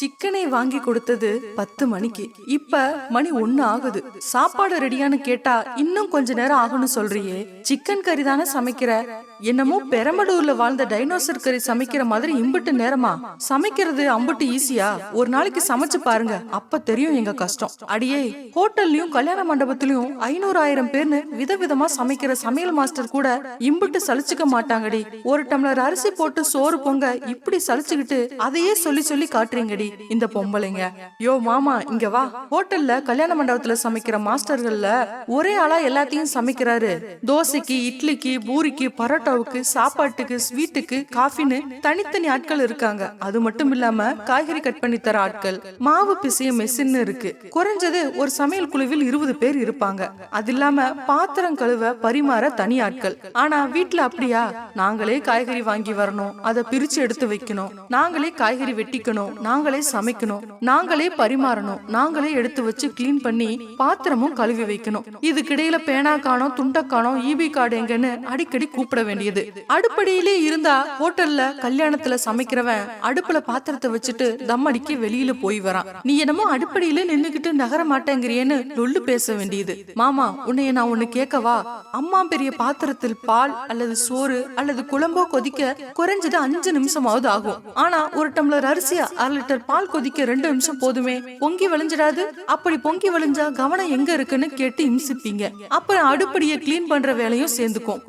சிக்கனை வாங்கி கொடுத்தது பத்து மணிக்கு. இப்ப மணி ஒன்னு ஆகுது. சாப்பாடு ரெடியான்னு கேட்டா இன்னும் கொஞ்ச நேரம் ஆகும்னு சொல்றியே. சிக்கன் கறி தானே சமைக்கிற? என்னமோ பெரம்பலூர்ல வாழ்ந்த டைனோசர் கறி சமைக்கிற மாதிரி இம்புட்டு நேரமா? சமைக்கிறது அம்புட்டு ஈஸியா ஒரு நாளைக்கு சமைச்சு பாருங்க. அப்ப தெரியும் எங்க கஷ்டம். அடியே ஹோட்டல்லயும் கல்யாண மண்டபத்திலயும் ஐநூறு ஆயிரம் பேர்னு விதவிதமா சமைக்கிற சமையல் மாஸ்டர் கூட இம்புட்டு சலிச்சுக்க மாட்டாங்கடி. ஒரு டம்ளர் அரிசி போட்டு சோறு பொங்க இப்படி சலிச்சுக்கிட்டு அதையே சொல்லி சொல்லி காட்டுறீங்கடி இந்த பொம்பளைங்க. யோ மாமா இங்க வா. ஹோட்டல்ல கல்யாண மண்டபத்துல சமைக்கிற மாஸ்டர்கள்ல ஒரே ஆளா எல்லாத்தையும் சமைக்கிறாரு. தோசைக்கு இட்லிக்கு பூரிக்கு பரோட்டா பரோட்டாவுக்கு சாப்பாட்டுக்கு ஸ்வீட்டுக்கு காஃபின்னு தனித்தனி ஆட்கள் இருக்காங்க. அது மட்டும் இல்லாம காய்கறி கட் பண்ணி தர ஆட்கள் மாவு பிசைய மெஷின் இருக்கு. குறைஞ்சது ஒரு சமையல் குழுவில் இருபது பேர் இருப்பாங்க. அது இல்லாம பாத்திரம் கழுவ பரிமாற தனி ஆட்கள். ஆனா வீட்டுல அப்படியா? நாங்களே காய்கறி வாங்கி வரணும். அதை பிரிச்சு எடுத்து வைக்கணும். நாங்களே காய்கறி வெட்டிக்கணும். நாங்களே சமைக்கணும். நாங்களே பரிமாறணும். நாங்களே எடுத்து வச்சு கிளீன் பண்ணி பாத்திரமும் கழுவி வைக்கணும். இதுக்கிடையில பேனா காணோம் துண்டை காணோம் ஈபி கார்டு எங்கன்னு அடிக்கடி கூப்பிட வேண்டியது. அடுப்படியிலே இருந்தா ஹோட்டல்ல கல்யாணத்துல சமைக்கிறவன் அடுப்புல பாத்திரத்தை வச்சுட்டு தம் அடிக்க வெளியில போய் வரான். நீ என்னமோ அடுப்படியில நின்னுகிட்டு நகர மாட்டேங்கிறியேன்னு லொல்லு பேச வேண்டியது. மாமா உன்னைய நான் ஒண்ணு கேட்கவா அம்மா பெரிய பாத்திரத்தில் பால் அல்லது சோறு அல்லது குழம்போ கொதிக்க குறைஞ்சது அஞ்சு நிமிஷமாவது ஆகும். ஆனா ஒரு டம்ளர் அரிசியா அரை லிட்டர் பால் கொதிக்க ரெண்டு நிமிஷம் போதுமே? பொங்கி வழிஞ்சிடாது? அப்படி பொங்கி வழிஞ்சா கவனம் எங்க இருக்குன்னு கேட்டு இம்சிப்பீங்க. அப்புறம் அடுப்படியை க்ளீன் பண்ற வேலையும் சேர்ந்துக்கும்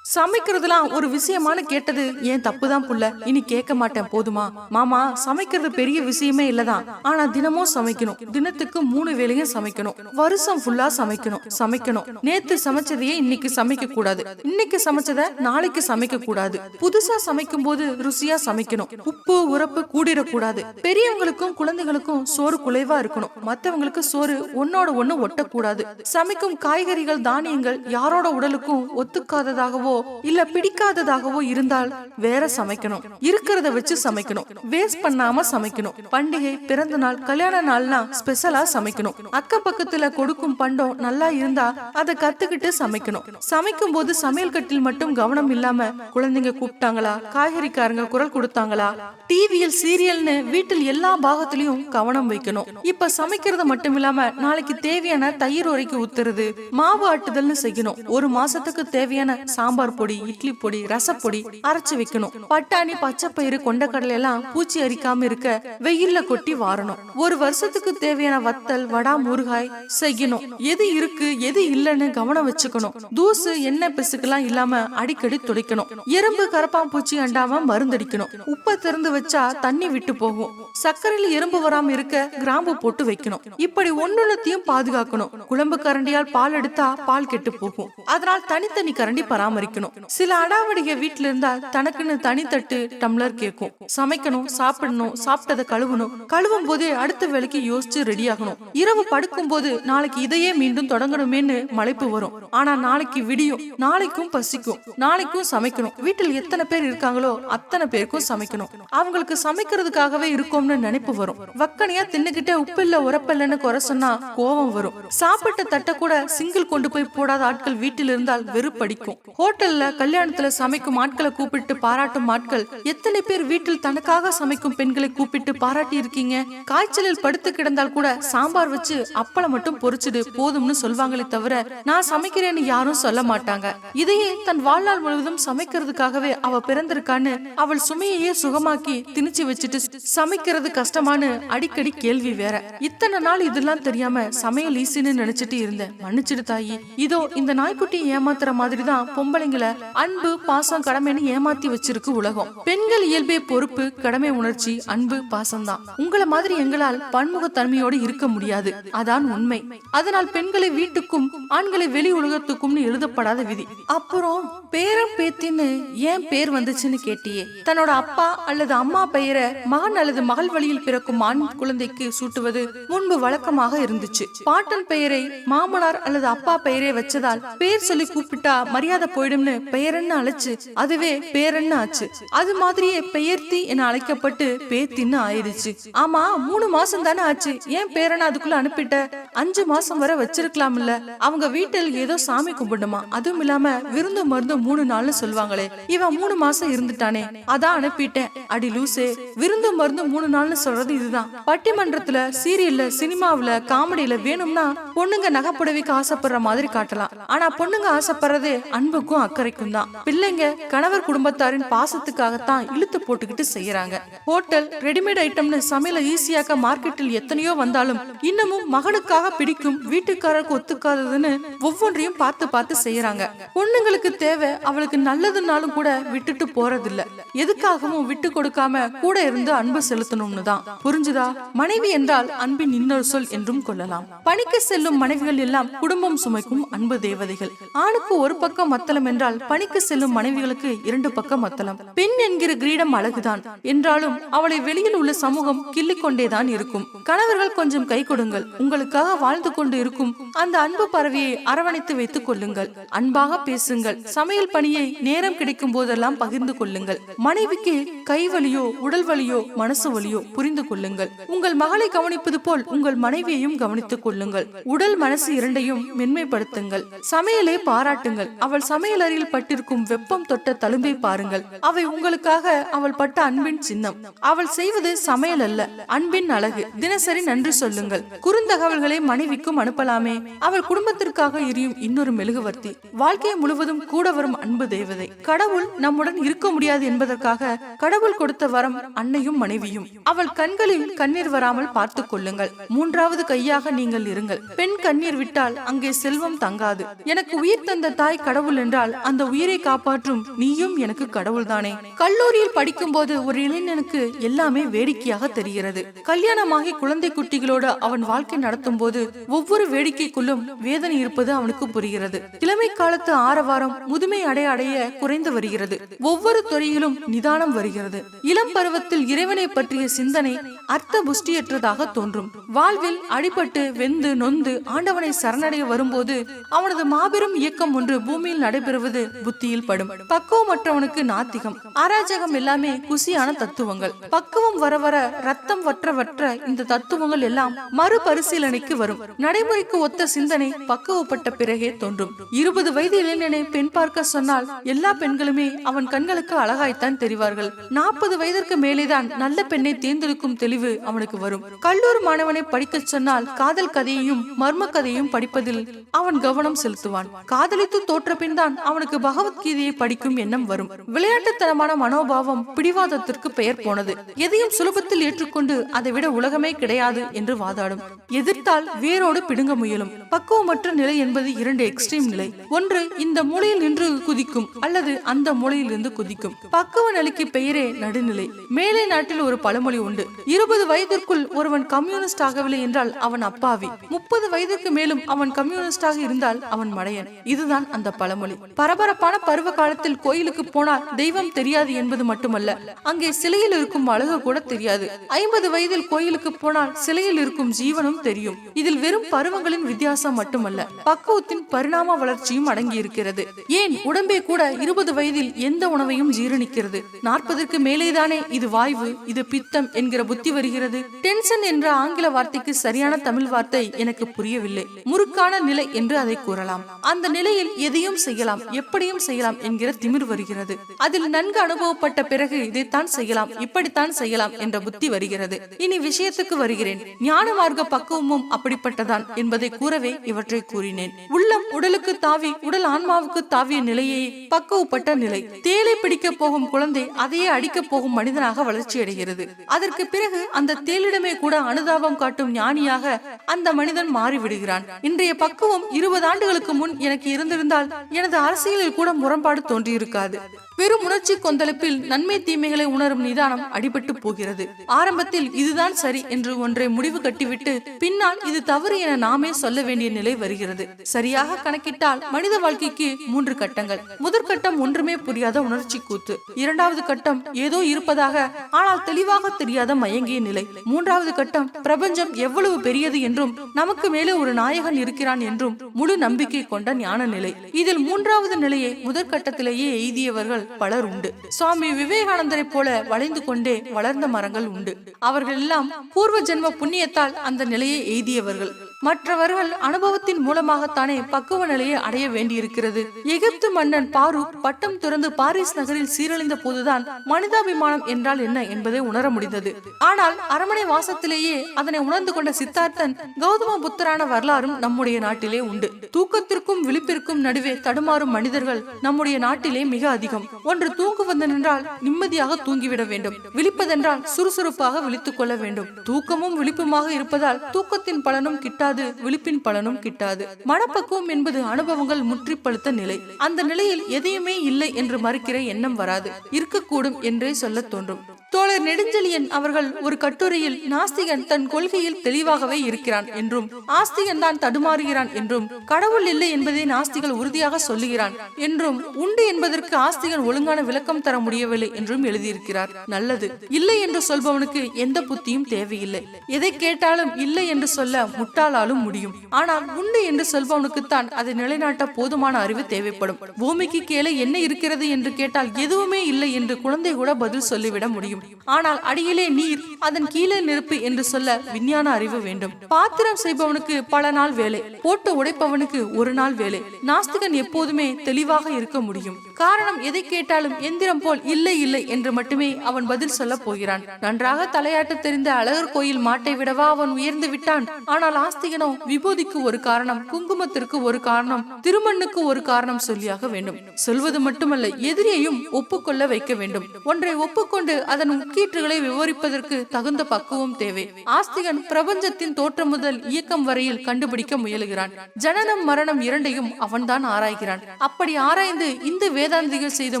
சமைக்கிறதுலாம் ஒரு விஷயமான கேட்டது ஏன் தப்புதான் புள்ள? இனி கேட்க மாட்டேன் போதுமா? மாமா சமைக்கிறது பெரிய விஷயமே இல்லதான். ஆனா தினமும் சமைக்கணும். தினத்துக்கு மூணு வேளையும் சமைக்கணும். வருஷம் ஃபுல்லா சமைக்கணும். சமைக்கணும். நேத்து சமைச்சதையே இன்னைக்கு சமைக்க கூடாது. இன்னைக்கு சமைச்சத நாளைக்கு சமைக்க கூடாது. புதுசா சமைக்கும் போது ருசியா சமைக்கணும். உப்பு உரப்பு கூடிடக்கூடாது. பெரியவங்களுக்கும் குழந்தைகளுக்கும் சோறு குலைவா இருக்கணும். மத்தவங்களுக்கு சோறு ஒன்னோட ஒண்ணு ஒட்டக்கூடாது. சமைக்கும் காய்கறிகள் தானியங்கள் யாரோட உடலுக்கும் ஒத்துக்காததாகவோ இல்ல பிடிக்காததாகவோ இருந்தால் வேற சமைக்கணும். இருக்கிறத வச்சு சமைக்கணும். வேஸ்ட் பண்ணாம சமைக்கணும். பண்டிகை பிறந்த நாள் கல்யாண நாள்னா ஸ்பெஷலா சமைக்கணும். அக்க பக்கத்துல கொடுக்கும் பண்டம் நல்லா இருந்தா அதை கத்துக்கிட்டு சமைக்கணும். சமைக்கும் போது சமையல் கட்டில் மட்டும் கவனம் இல்லாம குழந்தைங்க கூப்பிட்டாங்களா? காய்கறிக்காரங்க குரல் கொடுத்தாங்களா? டிவியில் சீரியல்னு வீட்டில் எல்லா பாகத்திலயும் கவனம் வைக்கணும். இப்ப சமைக்கிறது மட்டும் இல்லாம நாளைக்கு தேவையான தயிர் உரைக்கு ஊத்துறது மாவு ஆட்டுதல்னு செய்யணும். ஒரு மாசத்துக்கு தேவையான சாம்பார் பொடி இட்லி பொடி ரசப்பொடி அரைச்சு வைக்கணும். பட்டாணி பச்சைப்பயிறு கொண்டக்கடலை எல்லாம் பூச்சி அரிக்காம இருக்க வெயில்ல கொட்டி வாரணும். ஒரு வருஷத்துக்கு தேவையான வத்தல் வடா முருகாய் செய்யணும். எது இருக்கு எது இல்லைன்னு கவனம் வச்சுக்கணும். தூசு எண்ணெய் பிசுக்கெல்லாம் இல்லாம அடிக்கடி துடைக்கணும். எறும்பு கரப்பாம்பூச்சி அண்டாம மருந்தடிக்கணும். உப்பை திறந்து வச்சா தண்ணி விட்டு போகும். சர்க்கரையில எறும்பு வராம இருக்க கிராம்பு போட்டு வைக்கணும். இப்படி ஒன்னொன்னத்தையும் பாதுகாக்கணும். குழம்பு கரண்டியால் பால் எடுத்தா பால் கெட்டு போகும். அதனால் தனித்தனி கரண்டி பராமரிக்கணும். சில அடாவடிக வீட்டுல இருந்தா தனக்குன்னு தனித்தட்டு டம்ளர் கேட்கும். சமைக்கணும் சாப்பிடணும் சாப்பிட்டதை கழுவணும். கழுவும் போதே அடுத்த வேலைக்கு யோசிச்சு ரெடி ஆகணும். இரவு படுக்கும் போது நாளைக்கு இதையே மீண்டும் தொடங்கணுமேன்னு மலைப்பு வரும். ஆனா நாளைக்கு விடியும். நாளைக்கும் பசிக்கும். நாளைக்கும் சமைக்கணும். வீட்டில் எத்தனை பேர் இருக்காங்களோ அத்தனை பேருக்கும் சமைக்கணும். அவங்களுக்கு சமைக்கிறதுக்காகவே இருக்கோம்னு நினைப்பு வரும். வக்கனையா தின்னுகிட்டே உப்பில்ல உரப்பில்லன்னு குறை சொன்னா கோபம் வரும். சாப்பிட்ட தட்டை கூட சிங்கிள் கொண்டு போய் போடாத ஆட்கள் வீட்டில் இருந்தால் வெறுப்படிக்கும். ஹோட்டல்ல கல்யாணத்துல சமைக்கும் ஆட்களை கூப்பிட்டு பாராட்டும் ஆட்கள் எத்தனை பேர் வீட்டில் தனக்காக சமைக்கும் பெண்களை கூப்பிட்டு பாராட்டி இருக்கீங்க? காய்ச்சலில் படுத்து கிடந்தால் கூட சாம்பார் வச்சு அப்பளம் மட்டும் பொரிச்சிடு போதும்னு சொல்வாங்களே தவிர நான் சமைக்கிறேன்னு யாரும் சொல்ல மாட்டாங்க. இதையே தன் வாழ்நாள் முழுவதும் சமைக்கிறதுக்காகவே அவ பிறந்திருக்கான்னு அவள் சுமையையே சுகமாக்கி திணிச்சு வச்சுட்டு சமைக்கிறது கஷ்டமான்னு அடிக்கடி கேள்வி வேற. இத்தனை நாள் இதெல்லாம் தெரியாம சமையல் ஈசின்னு நினைச்சிட்டு இருந்தேன். மன்னிச்சிடு தாயி. இதோ இந்த நாய்க்குட்டி ஏமாத்துற மாதிரி தான் பொம்பளைங்களை அன்பு பாசம் கடமைன்னு ஏமாத்தி வச்சிருக்கு உலகம். பெண்கள் இயல்பே பொறுப்பு கடமை உணர்ச்சி அன்பு பாசம் தான் உங்களை மாதிரி எங்களால் பன்முகத்தன்மையோடு இருக்க முடியாது. அதான் உண்மை. அதனால் பெண்களை வீட்டுக்கும் ஆண்களை வெளி உலகத்துக்கும்னு எழுதப்படாத விதி. அப்புறம் பேரம் பேத்தின்னு ஏன் பேர் வந்துச்சுன்னு கேட்டியே. தன்னோட அப்பா அல்லது அம்மா பெயரை மகன் அல்லது மகள் வழியில் பிறக்கும் ஆண் குழந்தைக்கு சூட்டுவது முன்பு வழக்கமாக இருந்துச்சு. பாட்டன் பெயரை மாமனார் அல்லது அப்பா பெயரை வச்சதால் பேர் சொல்லி கூப்பிட்டா மரியாதை போயிடும் பொண்ணு பெயரன்னு அழைச்சு அதுவே பேரன்னு ஆச்சு. அது மாதிரியே பெயர்த்தி என அழைக்கப்பட்டு பேத்தின்னு ஆயிடுச்சு. ஆமா மூணு மாசம் தானே ஆச்சு. ஏன் பேரனை அதுக்குள்ள அனுப்பிட்ட? அஞ்சு மாசம் வரை வச்சிருக்கலாம்ல. அவங்க வீட்டில் ஏதோ சாமி கும்பிடுமா அதுவும் இல்லாம விருந்து மருந்து மூணு நாள்னு சொல்லுவாங்களே. இவன் மூணு மாசம் இருந்துட்டானே. அதான் அனுப்பிட்டேன். அடி லூசே. விருந்து மருந்து மூணு நாள்னு சொல்றது இதுதான். பட்டிமன்றத்துல சீரியல்ல சினிமாவில காமெடியில வேணும்னா பொண்ணுங்க நகைப்புடவைக்கு ஆசைப்படுற மாதிரி காட்டலாம். ஆனா பொண்ணுங்க ஆசைப்படுறதே அன்புக்கும் அக்கறைக்கும் தான். பிள்ளைங்க கணவர் குடும்பத்தாரின் பாசத்துக்காகத்தான் இழுத்து போட்டுக்கிட்டு செய்யறாங்க. ஹோட்டல் ரெடிமேட் ஐட்டம்னு சமையல ஈஸியாக்க மார்க்கெட்டில் எத்தனையோ வந்தாலும் இன்னமும் மகனுக்காக பிடிக்கும் வீட்டுக்காரருக்கு ஒத்துக்காததுன்னு ஒவ்வொன்றையும் பார்த்து பார்த்து செய்யறாங்க. பொண்ணுங்களுக்கு தேவை அவளுக்கு நல்லதுனாலும் கூட விட்டுட்டு போறதில்ல. எதுக்காகவும் விட்டு கொடுக்காம கூட இருந்து அன்பு செலுத்தணும்னு தான். புரிஞ்சுதா? மனைவி என்றால் அன்பின் இன்னொரு சொல் என்றும் கொள்ளலாம். பணிக்கு செல்லும் மனைவிகள் எல்லாம் குடும்பம் சுமைக்கும் அன்பு தேவதைகள். ஆணுக்கு ஒரு பக்கம் மத்தளம் என்றால் பணிக்கு செல்லும் மனைவிகளுக்கு இரண்டு பக்கம் மத்தளம் பெண் என்கிற கிரீடம் அழகுதான். என்றாலும் அவளை வெளியில் உள்ள சமூகம் கிள்ளிக் கொண்டேதான் இருக்கும். கணவர்கள் கொஞ்சம் கை கொடுங்கள். உங்களுக்காக வாழ்ந்து கொண்டு இருக்கும் அந்த அன்பு பறவையை அரவணைத்து வைத்துக் கொள்ளுங்கள். அன்பாக பேசுங்கள். சமையல் பணியை நேரம் கிடைக்கும் போதெல்லாம் பகிர்ந்து கொள்ளுங்கள். மனைவிக்கு கை வலியோ உடல் வலியோ மனசு வலியோ புரிந்து கொள்ளுங்கள். உங்கள் மகளை கவனிப்பது போல் உங்கள் மனைவியையும் கவனித்துக் கொள்ளுங்கள். உடல் மனசு இரண்டையும் மென்மைப்படுத்துங்கள். சமையலை பாராட்டுங்கள். அவள் சமையலறையில் பட்டிருக்கும் வெப்பம் தொட்ட தழும்பை பாருங்கள். அவை உங்களுக்காக அவள் பட்ட அன்பின் சின்னம். அவள் செய்வது சமையல் அல்ல அன்பின் அழகு. தினசரி நன்றி சொல்லுங்கள். குறுந்தகவல்களை மனைவிக்கும் அனுப்பலாமே. அவள் குடும்பத்திற்காக எரியும் இன்னொரு மெழுகுவர்த்தி. வாழ்க்கை முழுவதும் கூட வரும் அன்பு தேவதை. கடவுள் நம்முடன் இருக்க முடியாது என்பதற்காக கடவுள் கொடுத்த வரம் அன்னையும் மனைவியும். அவள் கண்களில் கண்ணீர் வராமல் பார்த்துக் கொள்ளுங்கள். மூன்றாவது கையாக நீங்கள் இருங்கள். பெண் கண்ணீர் விட்டால் அங்கே செல்வம் தங்காது. எனக்கு உயிர் தந்த தாய் கடவுள் என்றால் அந்த உயிரை காப்பாற்றும் நீயும் எனக்கு கடவுள்தானே. கல்லூரியில் படிக்கும் போது ஒரு இளைஞனுக்கு எல்லாமே வேடிக்கையாக தெரிகிறது. கல்யாணமாகி குழந்தை குட்டிகளோடு அவன் வாழ்க்கை நடத்தும் போது ஒவ்வொரு வேடிக்கைக்குள்ளும் வேதனை இருப்பது அவனுக்கு புரிகிறது. இளமை காலத்து ஆரவாரம் முதுமை அடைய அடைய குறைந்து வருகிறது. ஒவ்வொரு துறையிலும் நிதானம் வருகிறது. இளம் பருவத்தில் இறைவனை பற்றிய சிந்தனை அர்த்த புஷ்டியற்றதாக தோன்றும். வாழ்வில் அடிபட்டு வெந்து நொந்து ஆண்டவனை சரணடைய வரும்போது அவனது மாபெரும் இயக்கம் ஒன்று பூமியில் நடைபெறுவது புத்தியில் படும். பக்குவமற்றவனுக்கு நாத்திகம். அராஜகம் எல்லாமே குசியான தத்துவங்கள். பக்குவம் வர வர ரத்தம் வற்றவற்ற இந்த தத்துவங்கள் எல்லாம் மறுபரிசீலனைக்கு வரும். நடைமுறைக்கு ஒத்த சிந்தனை பக்குவப்பட்ட பிறகே தோன்றும். இருபது வயது இளைஞனை பெண் பார்க்க சொன்னால் எல்லா பெண்களுமே அவன் கண்களுக்கு அழகாய்த்தான் தெரிவார்கள். நாற்பது வயதிற்கு மேலேதான் நல்ல பெண்ணை தேர்ந்தெடுக்கும் தெளிவு அவனுக்கு வரும். கல்லூரி மாணவனை படிக்க சொன்னால் காதல் கதையையும் மர்ம கதையையும் படிப்பதில் அவன் கவனம் செலுத்துவான். காதலித்து தோற்ற பின் தான் அவனுக்கு பகவத்கீதையை படிக்கும் எண்ணம் வரும். விளையாட்டுத்தனமான மனோபாவம் பிடிவாதத்திற்கு பெயர் போனது. எதையும் சுலபத்தில் ஏற்றுக்கொண்டு அதை விட உலகமே கிடையாது என்று வாதாடும். எதிர்த்தால் வேரோடு பிடுங்க முயலும். பக்குவமற்ற நிலை என்பது இரண்டு எக்ஸ்ட்ரீம் நிலை. ஒன்று இந்த மூலையில் நின்று குதிக்கும் அல்லது அந்த மூலையில் இருந்து குதிக்கும். பக்குவ நிலைக்கு பெயரே நடுநிலை. மேலை நாட்டில் ஒரு பழமொழி உண்டு. இருபது வயதிற்குள் ஒருவன் கம்யூனிஸ்ட் ஆகவில்லை என்றால் அவன் அப்பாவி. முப்பது வயதுக்கு மேலும் அவன் கம்யூனிஸ்டாக இருந்தால் அவன் மடையன். இதுதான் அந்த பழமொழி. பரபரப்பான பருவ காலத்தில் கோயிலுக்கு போனால் தெய்வம் தெரியாது என்பது மட்டுமல்ல அங்கே சிலையில் இருக்கும் அழகு கூட தெரியாது. ஐம்பது வயதில் கோயிலுக்கு போனால் சிலையில் இருக்கும் ஜீவனும் தெரியும். இதில் வெறும் பருவங்களின் வித்தியாசம் மட்டுமல்ல பக்குவத்தின் பரிணாம வளர்ச்சியும் அடங்கி இருக்கிறது ஏன் உடம்பே கூட இருபது வயதில் எந்த உணவையும் ஜீரணிக்கிறது? நாற்பதற்கு மேலேதானே இது வாய்வு இது பித்தம் என்கிற புத்தி வருகிறது? டென்ஷன் என்ற ஆங்கில வார்த்தைக்கு சரியான தமிழ் வார்த்தை எனக்கு புரியவில்லை. முறுக்கான நிலை என்று அதை கூறலாம். அந்த நிலையில் எதையும் செய்யலாம். எப்படியும் செய்யலாம் என்கிற திமிர் வருகிறது. அதில் நன்கு அனுபவப்பட்ட பிறகு இதைத்தான் செய்யலாம் இப்படித்தான் செய்யலாம் என்ற புத்தி வருகிறது. இனி விஷயத்துக்கு வருகிறேன். ஞான மார்க்க பக்குவமும் அப்படிப்பட்டதான் என்பதை கூறவே இவற்றை கூறினேன். உள்ளம் உடலுக்கு தாவி உடல் ஆன்மாவுக்கு தாவிய நிலையே பக்குவப்பட்ட நிலை. தேலை பிடிக்க போகும் குழந்தை அதையே அடிக்க போகும் மனிதனாக வளர்ச்சி அடைகிறது அதற்கு பிறகு அந்த தேலிடமே கூட அனுதாபம் காட்டும் ஞானியாக அந்த மனிதன் மாறிவிடுகிறான். இன்றைய பக்குவம் இருபது ஆண்டுகளுக்கு முன் எனக்கு இருந்திருந்தால் எனது அரசியலில் கூட முரண்பாடு தோன்றியிருக்காது. வெறும் உணர்ச்சி கொந்தளிப்பில் நன்மை தீமைகளை உணரும் நிதானம் அடிபட்டு போகிறது. ஆரம்பத்தில் இதுதான் சரி என்று ஒன்றை முடிவு கட்டிவிட்டு பின்னால் இது தவறு என நாமே சொல்ல வேண்டிய நிலை வருகிறது. சரியாக கணக்கிட்டால் மனித வாழ்க்கைக்கு மூன்று கட்டங்கள். முதற்கட்டம் ஒன்றுமே புரியாத உணர்ச்சி கூத்து. இரண்டாவது கட்டம் ஏதோ இருப்பதாக ஆனால் தெளிவாக தெரியாத மயங்கிய நிலை. மூன்றாவது கட்டம் பிரபஞ்சம் எவ்வளவு பெரியது என்றும் நமக்கு மேலே ஒரு நாயகன் இருக்கிறான் என்றும் முழு நம்பிக்கை கொண்ட ஞான நிலை இதில் மூன்றாவது நிலையை முதற்கட்டத்திலேயே எய்தியவர்கள் பலர் உண்டு சுவாமி விவேகானந்தரை போல வளைந்து கொண்டே வளர்ந்த மரங்கள் உண்டு. அவர்கள் எல்லாம் பூர்வ ஜென்ம புண்ணியத்தால் அந்த நிலையை எய்தியவர்கள். மற்றவர்கள் அனுபவத்தின் மூலமாகத்தானே பக்குவ நிலையை அடைய வேண்டியிருக்கிறது. எகிப்து மன்னன் பாரூக் பட்டம் துறந்து பாரிஸ் நகரில் சீரழிந்த போதுதான் மனிதாபிமானம் என்றால் என்ன என்பதை உணர முடிந்தது. ஆனால் அரமனை வாசத்திலேயே அதனை உணர்ந்து கொண்ட சித்தார்த்தன் கௌதம புத்தரான வரலாறும் நம்முடைய நாட்டிலே உண்டு. தூக்கத்திற்கும் விழிப்பிற்கும் நடுவே தடுமாறும் மனிதர்கள் நம்முடைய நாட்டிலே மிக அதிகம். ஒன்று தூங்குவதென்றால் நிம்மதியாக தூங்கிவிட வேண்டும். விழிப்பதென்றால் சுறுசுறுப்பாக விழித்துக் கொள்ள வேண்டும். தூக்கமும் விழிப்புமாக இருப்பதால் தூக்கத்தின் பலனும் கிட்ட கிட்டாது விழிப்பின் பலனும் கிட்டாது. மனப்பக்குவம் என்பது அனுபவங்கள் முற்றி பழுத்த நிலை. அந்த நிலையில் எதையுமே இல்லை என்று மறுக்கிற எண்ணம் வராது. இருக்கக்கூடும் என்றே சொல்லத் தோன்றும். தோழர் நெடுஞ்செழியன் அவர்கள் ஒரு கட்டுரையில் நாஸ்திகன் தன் கொள்கையில் தெளிவாகவே இருக்கிறான் என்றும் ஆஸ்திகன் தான் தடுமாறுகிறான் என்றும் கடவுள் இல்லை என்பதை நாஸ்திகள் உறுதியாக சொல்லுகிறான் என்றும் உண்டு என்பதற்கு ஆஸ்திகன் ஒழுங்கான விளக்கம் தர முடியவில்லை என்றும் எழுதியிருக்கிறார். நல்லது. இல்லை என்று சொல்பவனுக்கு எந்த புத்தியும் தேவையில்லை. எதை கேட்டாலும் இல்லை என்று சொல்ல முட்டாளாலும் முடியும். ஆனால் உண்டு என்று சொல்பவனுக்குத்தான் அதை நிலைநாட்ட போதுமான அறிவு தேவைப்படும். பூமிக்கு கீழே என்ன இருக்கிறது என்று கேட்டால் எதுவுமே இல்லை என்று குழந்தை கூட பதில் சொல்லிவிட முடியும். முடியும். ஆனால் அடியிலே நீர் அதன் கீழே நெருப்பு என்று சொல்ல விஞ்ஞான அறிவு வேண்டும். பாத்திரம் செய்பவனுக்கு பல நாள் வேலை போட்டு உடைப்பவனுக்கு ஒரு நாள் வேலை. நாஸ்திகன் எப்போதுமே தெளிவாக இருக்க முடியும். காரணம் எதை கேட்டாலும் எந்திரம் போல் இல்லை இல்லை என்று மட்டுமே அவன் பதில் சொல்ல போகிறான். நன்றாக தலையாட்ட தெரிந்த அழகர் கோயில் மாட்டை விடவா அவன் உயர்ந்து விட்டான்? ஆனால் ஆஸ்திகனோ விபூதிக்கு ஒரு காரணம் குங்குமத்திற்கு ஒரு காரணம் திருமண்ணுக்கு ஒரு காரணம் சொல்லியாக வேண்டும். சொல்வது மட்டுமல்ல எதிரியையும் ஒப்புக்கொள்ள வைக்க வேண்டும். ஒன்றை ஒப்புக்கொண்டு அதன் கீற்றுகளை விவரிப்பதற்கு தகுந்த பக்குவம் தேவை. ஆஸ்திகன் பிரபஞ்சத்தின் தோற்றம் முதல் இயக்கம் வரையில் கண்டுபிடிக்க முயலுகிறான். ஜனனம் மரணம் இரண்டையும் அவன்தான் ஆராய்கிறான். அப்படி ஆராய்ந்து இந்த வேதாந்திகள் செய்த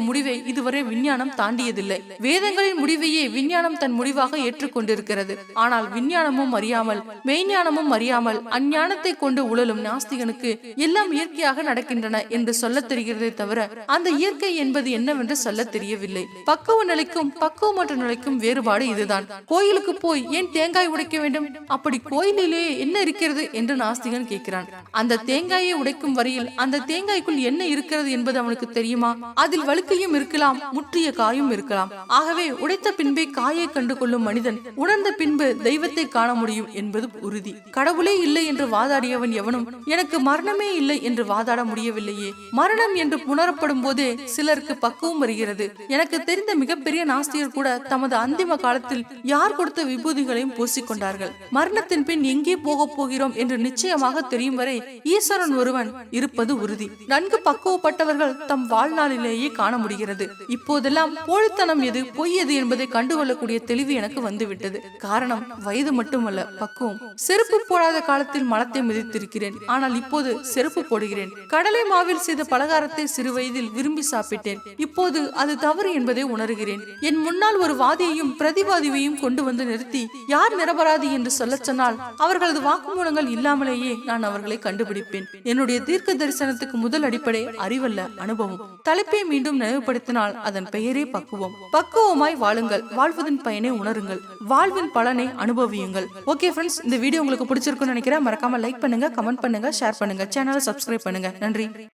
முடிவை இதுவரை விஞ்ஞானம் தாண்டியதில்லை. வேதங்களின் முடிவையே விஞ்ஞானம் தன் முடிவாக ஏற்றுக்கொண்டிருக்கிறது. ஆனால் விஞ்ஞானமும் அறியாமல் மெய்ஞானமும் அறியாமல் அஞ்ஞானத்தை கொண்டு உழலும் நாஸ்திகனுக்கு எல்லாம் இயற்கையாக நடக்கின்றன என்று சொல்ல தெரிகிறதே தவிர அந்த இயற்கை என்பது என்னவென்று சொல்ல தெரியவில்லை. பக்குவ நிலைக்கும் பக்குவமற்ற நிலைக்கும் வேறுபாடு இதுதான். கோயிலுக்கு போய் ஏன் தேங்காய் உடைக்க வேண்டும்? அப்படி கோயிலிலே என்ன இருக்கிறது என்று நாஸ்திகன் கேட்கிறான். அந்த தேங்காயை உடைக்கும் வரையில் அந்த தேங்காய்க்குள் என்ன இருக்கிறது என்பது அவனுக்கு தெரியுமா? அதில் வழுக்கையும் இருக்கலாம் முற்றிய காயும் இருக்கலாம். ஆகவே உடைத்த பின்பே காயை கண்டு கொள்ளும் மனிதன் உணர்ந்த பின்பு தெய்வத்தை காண முடியும் என்பது உறுதி. கடவுளே இல்லை என்று வாதாடியவன் எவனும் எனக்கு மரணமே இல்லை என்று வாதாட முடியவில்லையே. மரணம் என்று புணரப்படும் போதே சிலருக்கு பக்குவம் வருகிறது. எனக்கு தெரிந்த மிகப்பெரிய நாஸ்திகர் கூட தமது அந்திம காலத்தில் யார் கொடுத்த விபூதிகளையும் பூசிக்கொண்டார்கள்? மரணத்தின் பின் எங்கே போகப் போகிறோம் என்று நிச்சயமாக தெரியும் வரை ஈஸ்வரன் ஒருவன் இருப்பது உறுதி. நன்கு பக்குவப்பட்டவர்கள் தம் வாழ்நாளிலேயே காண முடிகிறது. இப்போதெல்லாம் போலித்தனம் எது பொய் எது என்பதை கண்டுகொள்ளக்கூடிய தெளிவு எனக்கு வந்துவிட்டது. காரணம் வயது மட்டுமல்ல பக்குவம். செருப்பு போடாத காலத்தில் மலத்தை மிதித்திருக்கிறேன். ஆனால் இப்போது செருப்பு போடுகிறேன். கடலை மாவில் செய்த பலகாரத்தை சிறு வயதில் விரும்பி சாப்பிட்டேன். இப்போது அது தவறு என்பதை உணர்கிறேன். என் முன்னால் ஒரு வாதியையும் பிரதிவாதியையும் கொண்டு வந்து நிறுத்தி யார் நிரபராதி என்று சொல்லச் சொன்னால் அவர்களது வாக்குமூலங்கள் இல்லாமலேயே நான் அவர்களை கண்டுபிடிப்பேன். என்னுடைய தீர்க்க தரிசனத்துக்கு முதல் அடிப்படை அறிவல்ல அனுபவம். தலைப்பை மீண்டும் நினைவுபடுத்தினால் அதன் பெயரே பக்குவம். பக்குவமாய் வாழுங்கள். வாழ்வதன் பயனை உணருங்கள். வாழ்வின் பலனை அனுபவியுங்கள். ஓகே ஃப்ரெண்ட்ஸ் இந்த வீடியோ உங்களுக்கு பிடிச்சிருக்கும்னு நினைக்கிறேன். மறக்காம லைக் பண்ணுங்க கமெண்ட் பண்ணுங்க ஷேர் பண்ணுங்க சேனலை சப்ஸ்கிரைப் பண்ணுங்க. நன்றி.